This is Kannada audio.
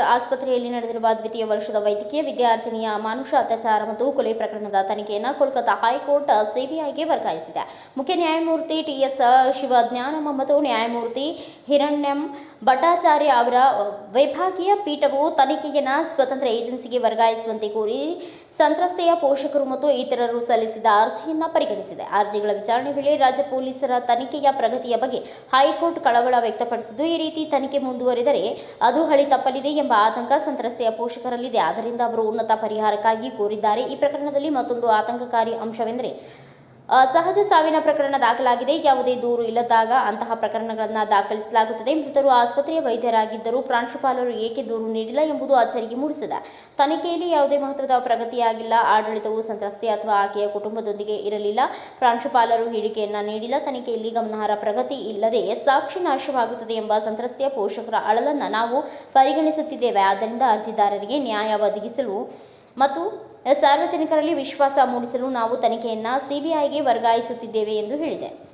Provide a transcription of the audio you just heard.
ಆಸ್ಪತ್ರೆಯಲ್ಲಿ ನಡೆದಿರುವ ದ್ವಿತೀಯ ವರ್ಷದ ವೈದ್ಯಕೀಯ ವಿದ್ಯಾರ್ಥಿನಿಯ ಅಮಾನುಷ ಅತ್ಯಾಚಾರ ಮತ್ತು ಕೊಲೆ ಪ್ರಕರಣದ ತನಿಖೆಯನ್ನು ಕೋಲ್ಕತ್ತಾ ಹೈಕೋರ್ಟ್ ಸಿಬಿಐಗೆ ವರ್ಗಾಯಿಸಿದೆ. ಮುಖ್ಯ ನ್ಯಾಯಮೂರ್ತಿ ಟಿಎಸ್ ಶಿವಜ್ಞಾನಮ್ಮ ಮತ್ತು ನ್ಯಾಯಮೂರ್ತಿ ಹಿರಣ್ಯಂ ಭಟ್ಟಾಚಾರ್ಯ ಅವರ ವಿಭಾಗೀಯ ಪೀಠವು ತನಿಖೆಯನ್ನು ಸ್ವತಂತ್ರ ಏಜೆನ್ಸಿಗೆ ವರ್ಗಾಯಿಸುವಂತೆ ಕೋರಿ ಸಂತ್ರಸ್ತೆಯ ಪೋಷಕರು ಮತ್ತು ಇತರರು ಸಲ್ಲಿಸಿದ ಅರ್ಜಿಯನ್ನು ಪರಿಗಣಿಸಿದೆ. ಅರ್ಜಿಗಳ ವಿಚಾರಣೆ ವೇಳೆ ರಾಜ್ಯ ಪೊಲೀಸರ ತನಿಖೆಯ ಪ್ರಗತಿಯ ಬಗ್ಗೆ ಹೈಕೋರ್ಟ್ ಕಳವಳ ವ್ಯಕ್ತಪಡಿಸಿದ್ದು, ಈ ರೀತಿ ತನಿಖೆ ಮುಂದುವರಿದರೆ ಅದು ಹಳಿ ತಪ್ಪಲಿದೆ ಎಂಬ ಆತಂಕ ಸಂತ್ರಸ್ತೆಯ ಪೋಷಕರಲ್ಲಿದೆ. ಆದ್ದರಿಂದ ಅವರು ಉನ್ನತ ಪರಿಹಾರಕ್ಕಾಗಿ ಕೋರಿದ್ದಾರೆ. ಈ ಪ್ರಕರಣದಲ್ಲಿ ಮತ್ತೊಂದು ಆತಂಕಕಾರಿ ಅಂಶವೆಂದರೆ ಸಹಜ ಸಾವಿನ ಪ್ರಕರಣ ದಾಖಲಾಗಿದೆ. ಯಾವುದೇ ದೂರು ಇಲ್ಲದಾಗ ಅಂತಹ ಪ್ರಕರಣಗಳನ್ನು ದಾಖಲಿಸಲಾಗುತ್ತದೆ. ಮೃತರು ಆಸ್ಪತ್ರೆಯ ವೈದ್ಯರಾಗಿದ್ದರೂ ಪ್ರಾಂಶುಪಾಲರು ಏಕೆ ದೂರು ನೀಡಿಲ್ಲ ಎಂಬುದು ಅಚ್ಚರಿಗೆ ಮೂಡಿಸಿದೆ. ತನಿಖೆಯಲ್ಲಿ ಯಾವುದೇ ಮಹತ್ವದ ಪ್ರಗತಿಯಾಗಿಲ್ಲ. ಆಡಳಿತವು ಸಂತ್ರಸ್ತೆ ಅಥವಾ ಆಕೆಯ ಕುಟುಂಬದೊಂದಿಗೆ ಇರಲಿಲ್ಲ. ಪ್ರಾಂಶುಪಾಲರು ಹೇಳಿಕೆಯನ್ನು ನೀಡಿಲ್ಲ. ತನಿಖೆಯಲ್ಲಿ ಗಮನಾರ್ಹ ಪ್ರಗತಿ ಇಲ್ಲದೆ ಸಾಕ್ಷಿ ನಾಶವಾಗುತ್ತದೆ ಎಂಬ ಸಂತ್ರಸ್ತೆಯ ಪೋಷಕರ ಅಳಲನ್ನು ನಾವು ಪರಿಗಣಿಸುತ್ತಿದ್ದೇವೆ. ಆದ್ದರಿಂದ ಅರ್ಜಿದಾರರಿಗೆ ನ್ಯಾಯ ಒದಗಿಸಲು ಮತ್ತು ಸಾರ್ವಜನಿಕರಲ್ಲಿ ವಿಶ್ವಾಸ ಮೂಡಿಸಲು ನಾವು ತನಿಖೆಯನ್ನು ಸಿಬಿಐಗೆ ವರ್ಗಾಯಿಸುತ್ತಿದ್ದೇವೆ ಎಂದು ಹೇಳಿದೆ.